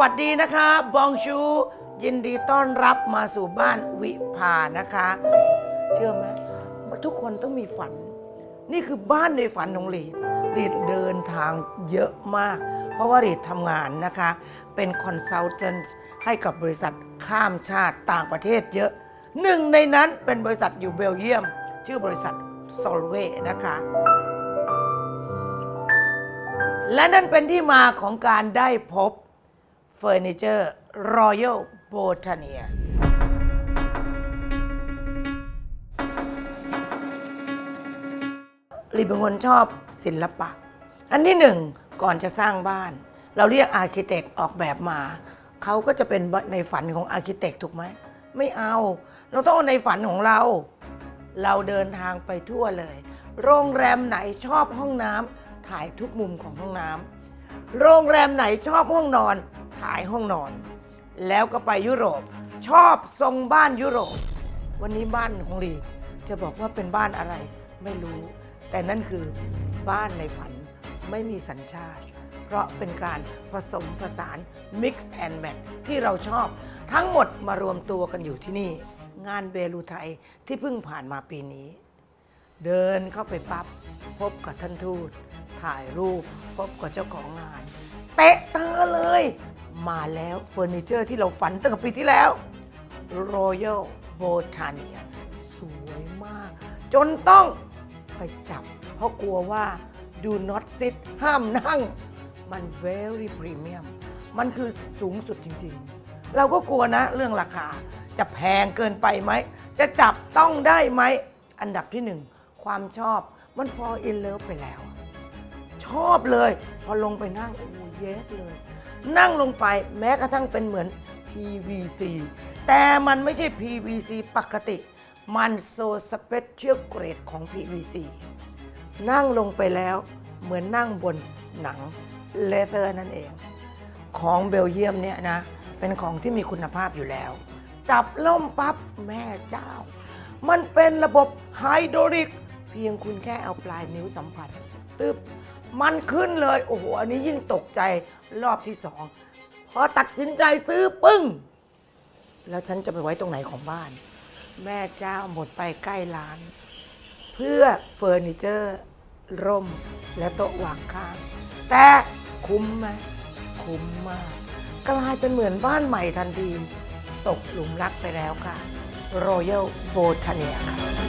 วัสดีนะคะ บองชู ยินดีต้อนรับมาสู่บ้านวิภานะคะ เชื่อไหมทุกคนต้องมีฝัน นี่คือบ้านในฝันของลีดลีดเดินทางเยอะมาก เพราะว่าลีดทำงานนะคะ เป็นคอนซัลเทนต์ให้กับบริษัทข้ามชาติต่างประเทศเยอะหนึ่งในนั้นเป็นบริษัทอยู่เบลเยียม ชื่อบริษัทโซลเวนะคะ และนั่นเป็นที่มาของการได้พบ เฟอร์นิเจอร์ Royal Botania ลีเป็นคนชอบศิลปะ อันที่หนึ่งก่อนจะสร้างบ้าน เราเรียกอาร์เคเต็กออกแบบมา เขาก็จะเป็นในฝันของอาร์เคเต็กถูกไหม ไม่เอา เราต้องเอาในฝันของเรา เราเดินทางไปทั่วเลย โรงแรมไหนชอบห้องน้ำถ่ายทุกมุมของห้องน้ำโรงแรมไหนชอบห้องนอน ถ่ายห้องนอน แล้วก็ไปยุโรป ชอบทรงบ้านยุโรป วันนี้บ้านของลีจะบอกว่าเป็นบ้านอะไรไม่รู้ แต่นั่นคือบ้านในฝันไม่มีสัญชาติ เพราะเป็นการผสมผสาน mix and match ที่เราชอบทั้งหมดมารวมตัวกันอยู่ที่นี่ งานเบลูไทยที่เพิ่งผ่านมาปีนี้ เดินเข้าไปปั๊บพบกับท่านทูตถ่ายรูป พบกับเจ้าของงาน เตะตาเลย มาแล้วเฟอร์นิเจอร์ที่เราฝันตั้งแต่ปีที่แล้ว Royal Botania สวยมาก จนต้องไปจับ เพราะกลัวว่า do not sit ห้ามนั่ง มัน very premium มันคือสูงสุดจริงๆ เราก็กลัวนะเรื่องราคา จะแพงเกินไปไหม จะจับต้องได้ไหม อันดับที่หนึ่ง ความชอบมัน fall in love ไปแล้ว ชอบเลย พอลงไปนั่งโอ้เยสเลย นั่งลงไปแม้กระทั่งเป็นเหมือน PVC แต่มันไม่ใช่ PVC ปกติ มันโซสเปเชียลเกรดของ PVC นั่งลงไปแล้วเหมือนนั่งบนหนังเลเ h อร์นั่นเอง ของเบลเยียมเนี่ยนะ เป็นของที่มีคุณภาพอยู่แล้ว จับล่มปั๊บแม่เจ้า มันเป็นระบบไฮดริก เพียงคุณแค่เอาปลายนิ้วสัมผัสตึบมันขึ้นเลย โอ้โห อันนี้ยิ่งตกใจ รอบที่สองพอตัดสินใจซื้อปึ้ง แล้วฉันจะไปไว้ตรงไหนของบ้าน แม่เจ้าหมดไปใกล้ร้าน เพื่อเฟอร์นิเจอร์ ร่มและโต๊ะวางข้างแต่คุ้มไหมคุ้มมาก กลายเป็นเหมือนบ้านใหม่ทันที ตกหลุมรักไปแล้วค่ะ Royal Botania ค่ะ